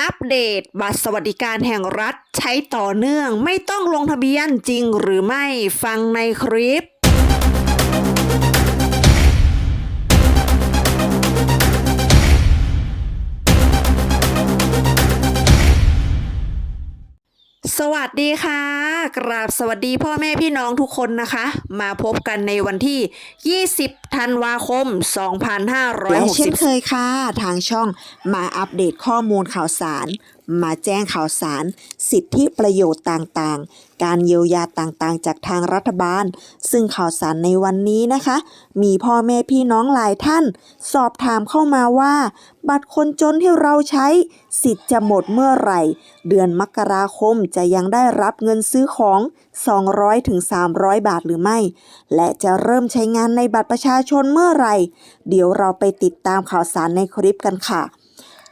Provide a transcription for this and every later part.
อัปเดต บัตรสวัสดิการแห่งรัฐใช้ต่อเนื่องไม่ต้องลงทะเบียนจริงหรือไม่ฟังในคลิป สวัสดีค่ะ กราบสวัสดีพ่อแม่พี่น้องทุกคนนะคะ มาพบกันในวันที่ 20 ธันวาคมและเช่นเคยค่ะ ทางช่องมาอัปเดตข้อมูลข่าวสาร มาแจ้งข่าวสาร สิทธิประโยชน์ต่างๆ การเยียวยาต่างๆ จากทางรัฐบาล ซึ่งข่าวสารในวันนี้นะคะ มีพ่อแม่พี่น้องหลายท่าน สอบถามเข้ามาว่า บัตรคนจนที่เราใช้ สิทธิ์จะหมดเมื่อไหร่ เดือนมกราคมจะยังได้รับเงินซื้อของ 200ถึง300 บาทหรือไม่ และจะเริ่มใช้งานในบัตรประชาชนเมื่อไหร่ เดี๋ยวเราไปติดตามข่าวสารในคลิปกันค่ะ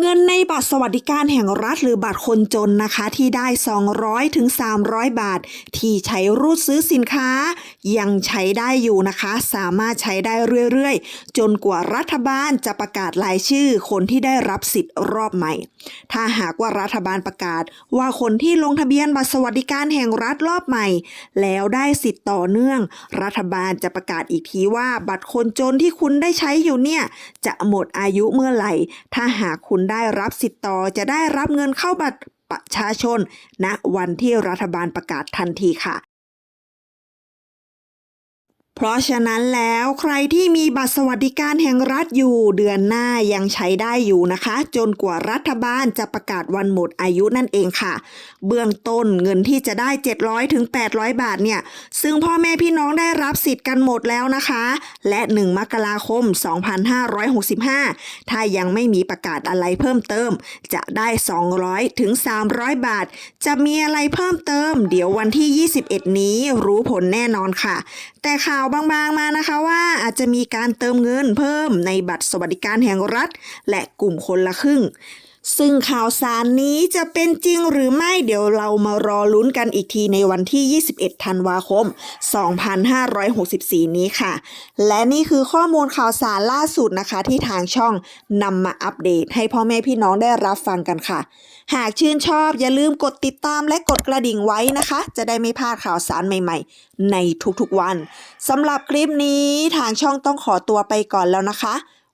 เงินในบัตรสวัสดิการแห่งรัฐหรือบัตรคนจนนะคะ ที่ได้ 200ถึง300 บาท ที่ใช้รูดซื้อสินค้า ยังใช้ได้อยู่นะคะ สามารถใช้ได้เรื่อยๆ จนกว่ารัฐบาลจะประกาศรายชื่อ คนที่ได้รับสิทธิ์รอบใหม่ ถ้าหากว่ารัฐบาลประกาศ ว่าคนที่ลงทะเบียนบัตรสวัสดิการแห่งรัฐรอบใหม่ แล้วได้สิทธิ์ต่อเนื่อง รัฐบาลจะประกาศอีกทีว่าบัตรคนจนที่คุณได้ใช้อยู่เนี่ยจะหมดอายุเมื่อไหร่ ถ้าหากคุณได้รับสิทธิ์ต่อจะได้รับเงินเข้าบัตรประชาชนณวันที่รัฐบาลประกาศทันทีค่ะ เพราะฉะนั้นแล้วใครที่มีบัตรสวัสดิการแห่งรัฐอยู่เดือนหน้ายังใช้ได้อยู่นะคะ จนกว่ารัฐบาลจะประกาศวันหมดอายุนั่นเองค่ะ เบื้องต้นเงินที่จะได้ 700ถึง800 บาทเนี่ย ซึ่งพ่อแม่พี่น้องได้รับสิทธิ์กันหมดแล้วนะคะ และ 1 มกราคม 2565 ถ้ายังไม่มีประกาศอะไรเพิ่มเติม จะได้ 200ถึง300 บาท จะมีอะไรเพิ่มเติม เดี๋ยววันที่ 21 นี้รู้ผลแน่นอนค่ะ แต่ข่าวบางๆมานะคะว่าอาจจะมีการเติมเงินเพิ่มในบัตรสวัสดิการแห่งรัฐ และกลุ่มคนละครึ่ง ซึ่งข่าวสารนี้จะเป็นจริงหรือไม่เดี๋ยวเรามารอลุ้นกันอีกทีในวันที่ 21 ธันวาคม 2564 นี้ค่ะ และนี่คือข้อมูลข่าวสารล่าสุดนะคะ ที่ทางช่องนำมาอัปเดต ให้พ่อแม่พี่น้องได้รับฟังกันค่ะ หากชื่นชอบอย่าลืมกดติดตามและกดกระดิ่งไว้นะคะ จะได้ไม่พลาดข่าวสารใหม่ ๆ ในทุกๆวันสำหรับคลิปนี้ทางช่องต้องขอตัวไปก่อนแล้วนะคะ